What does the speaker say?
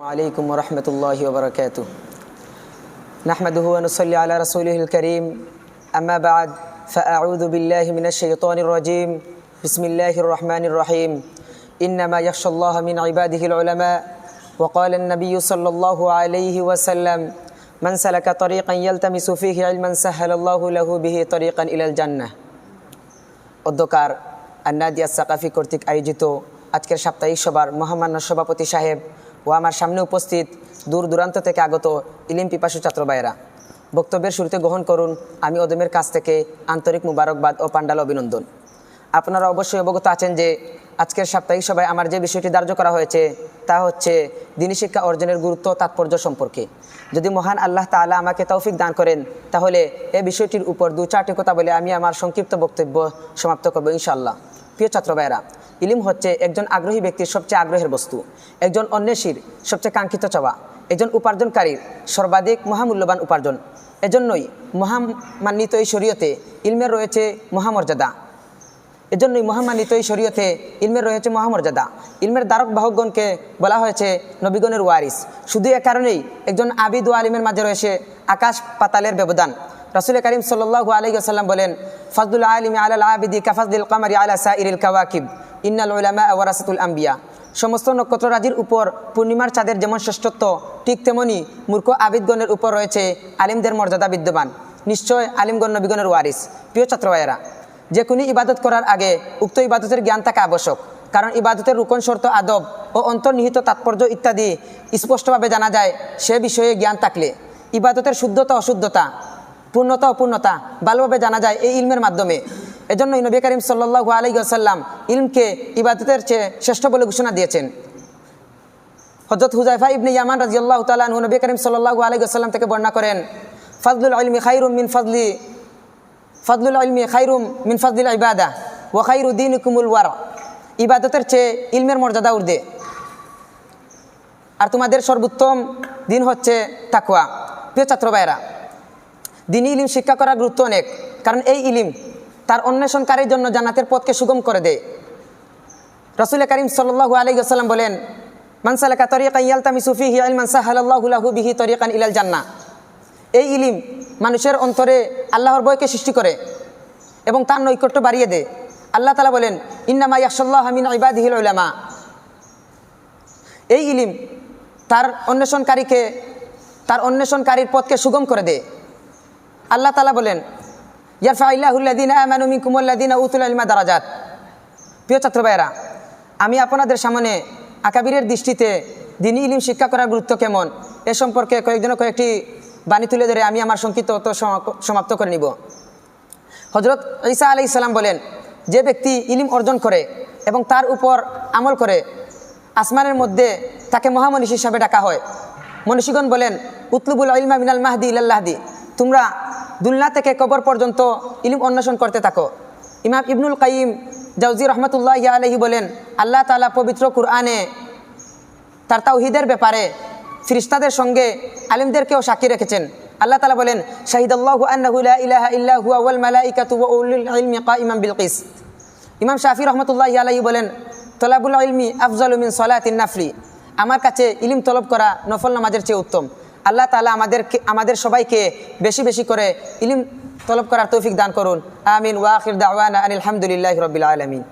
عليكم ورحمة الله وبركاته نحمده ونصلي على رسوله الكريم أما بعد فأعوذ بالله من الشيطان الرجيم بسم الله الرحمن الرحيم إنما يخشى الله من عباده العلماء وقال النبي صلى الله عليه وسلم من سلك طريقا يلتمس فيه علما سهل الله له به طريقا إلى الجنة অধ্যকার আন্নাদিয়া সাকাফি কর্তৃক আয়োজিত আজকের সাপ্তাহিক সভার মহামান্য সভাপতি সাহেব ও আমার সামনে উপস্থিত দূর দূরান্ত থেকে আগত ইলিম পিপাসু ছাত্র ভাইয়েরা বক্তব্যের শুরুতে গ্রহণ করুন আমি ওদমের কাছ থেকে আন্তরিক মুবারকবাদ ও পাণ্ডাল অভিনন্দন। আপনারা অবশ্যই অবগত আছেন যে আজকের সাপ্তাহিক সভায় আমার যে বিষয়টি ধার্য করা হয়েছে, তা হচ্ছে দিনী শিক্ষা অর্জনের গুরুত্ব তাৎপর্য সম্পর্কে। যদি মহান আল্লাহ তাআলা আমাকে তৌফিক দান করেন, তাহলে এ বিষয়টির উপর দু চারটি কথা বলে আমি আমার সংক্ষিপ্ত বক্তব্য সমাপ্ত করব ইনশাআল্লাহ। প্রিয় ছাত্র ইলিম হচ্ছে একজন আগ্রহী ব্যক্তির সবচেয়ে আগ্রহের বস্তু, একজন অন্বেষীর সবচেয়ে কাঙ্ক্ষিত চাওয়া, একজন উপার্জনকারীর সর্বাধিক মহামূল্যবান উপার্জন। এজন্যই মহামান্বিত এই শরীয়তে ইলমের রয়েছে মহামর্যাদা। এজন্যই মহামান্বিত এই শরীয়তে ইলমের রয়েছে মহামর্যাদা। ইলমের দ্বারক বাহকগণকে বলা হয়েছে নবীগণের ওয়ারিস। শুধু এ কারণেই একজন আবিদ ও আলিমের মাঝে রয়েছে আকাশ পাতালের ব্যবধান। রাসুল করিম সাল্লু আলাইসাল্লাম বলেন ফজদুল আলিম আল আবিদি কাফাজদুল কামারি আলা সা ইরিল কাওয়াকিব, ইন্নাল উলামা ওয়ারাসাতুল আম্বিয়া। সমস্ত নক্ষত্ররাজির উপর পূর্ণিমার চাঁদের যেমন শ্রেষ্ঠত্ব, ঠিক তেমনি মূর্খ আবিদগণের উপর রয়েছে আলিমদের মর্যাদা বিদ্যমান। নিশ্চয় আলিমগণ নবীগণের ওয়ারিস। প্রিয় ছাত্র ভাইয়েরা যে কোনো ইবাদত করার আগে উক্ত ইবাদতের জ্ঞান থাকা আবশ্যক, কারণ ইবাদতের রুকন শর্ত আদব ও অন্তর্নিহিত তাৎপর্য ইত্যাদি স্পষ্টভাবে জানা যায় সে বিষয়ে জ্ঞান থাকলে। ইবাদতের শুদ্ধতা, অশুদ্ধতা পূর্ণতা, অপূর্ণতা ভালোভাবে জানা যায় এই ইলমের মাধ্যমে। এজন্য নবী করিম সাল্লু আলাইসাল্লাম ইলমকে ইবাদতের চেয়ে শ্রেষ্ঠ বলে ঘোষণা দিয়েছেন। হজরত হুজাইফা ইবনে ইয়ামান রাজিয়াল্লাহ তালাহ নবী করিম সাল্লু আলাইসাল্লাম থেকে বর্ণনা করেন ফজলুল আলমি খাইরুম মিন ফজলি ফজলুল আলমি খাইরুম মিন ফজলিল ইবাদা ও খাইরুদ্দিন কুমুল ওয়ার। ইবাদতের চেয়ে ইলমের মর্যাদা উর্দে আর তোমাদের সর্বোত্তম দিন হচ্ছে তাকুয়া প্রিয় ছাত্র ভাইয়েরা দিনই ইলিম শিক্ষা করার গুরুত্ব অনেক। কারণ এই ইলিম তার অন্বেষণকারীর জন্য জান্নাতের পথকে সুগম করে দেয়। রসুল করিম সাল্লু আলাইসাল্লাম বলেন মানসালাকা তরিকা ইয়ালতামি সুফি হিয়াল মানসা হাল্লাহু বিহি তরিকান ইলাল জান্না এই ইলিম মানুষের অন্তরে আল্লাহর বয়কে সৃষ্টি করে এবং তার নৈকট্য বাড়িয়ে দেয়। আল্লাহ তালা বলেন, ইন্নামা ইয়াকসাল্লাহ মিন ইবাদিহিল উলামা। এই ইলিম তার অন্বেষণকারীকে, তার অন্বেষণকারীর পথকে সুগম করে দেয়। আল্লাহ তালা বলেন, ইয়ারফা ইল্লাহুল্লাদিন আমানুমি কুমুল্লাদিন উতুল আলমা দারাজাত। প্রিয় ছাত্র ভাইয়েরা, আমি আপনাদের সামনে আকাবিরের দৃষ্টিতে দিনী ইলিম শিক্ষা করার গুরুত্ব কেমন এ সম্পর্কে কয়েকজনের কয়েকটি বাণী তুলে ধরে আমি আমার সংক্ষিপ্ত সমাপ্ত করে নিব। হজরত ঈসা আলি ইসলাম বলেন, যে ব্যক্তি ইলিম অর্জন করে এবং তার উপর আমল করে, আসমানের মধ্যে তাকে মহামনীষ হিসাবে ডাকা হয়। মনীষীগণ বলেন, উতলুবুল ইলমা মিনাল মাহদি ইলাল্লাহদি তোমরা দুলনা থেকে কবর পর্যন্ত ইলিম অন্বেষণ করতে থাকো। ইমাম ইবনুল কাইম জাউজি রহমতুল্লাহ আলহি বলেন, আল্লাহ তালা পবিত্র কুরআনে তার তাওহিদের ব্যাপারে ফিরিস্তাদের সঙ্গে আলিমদেরকেও সাক্ষী রেখেছেন। আল্লাহ তালা বলেন, শাহিদাল্লাহু আন্নাহু লা ইলাহা ইল্লা হুয়া ওয়াল মালাইকাতু ওয়া উলুল ইলমি কাইমান বিল কিস ইমাম শাফি রহমতুল্লাহ আলাইহি বলেন, তলাবুল ইলমি আফজালু মিন সলাতিন নাফলি। আমার কাছে ইলিম তলব করা নফল নামাজের চেয়ে উত্তম। আল্লাহ তালা আমাদেরকে, আমাদের সবাইকে বেশি বেশি করে ইলিম তলব করার তৌফিক দান করুন। আমিন। ওয়াখির দাওয়ানা আনিল রবিল আলামিন।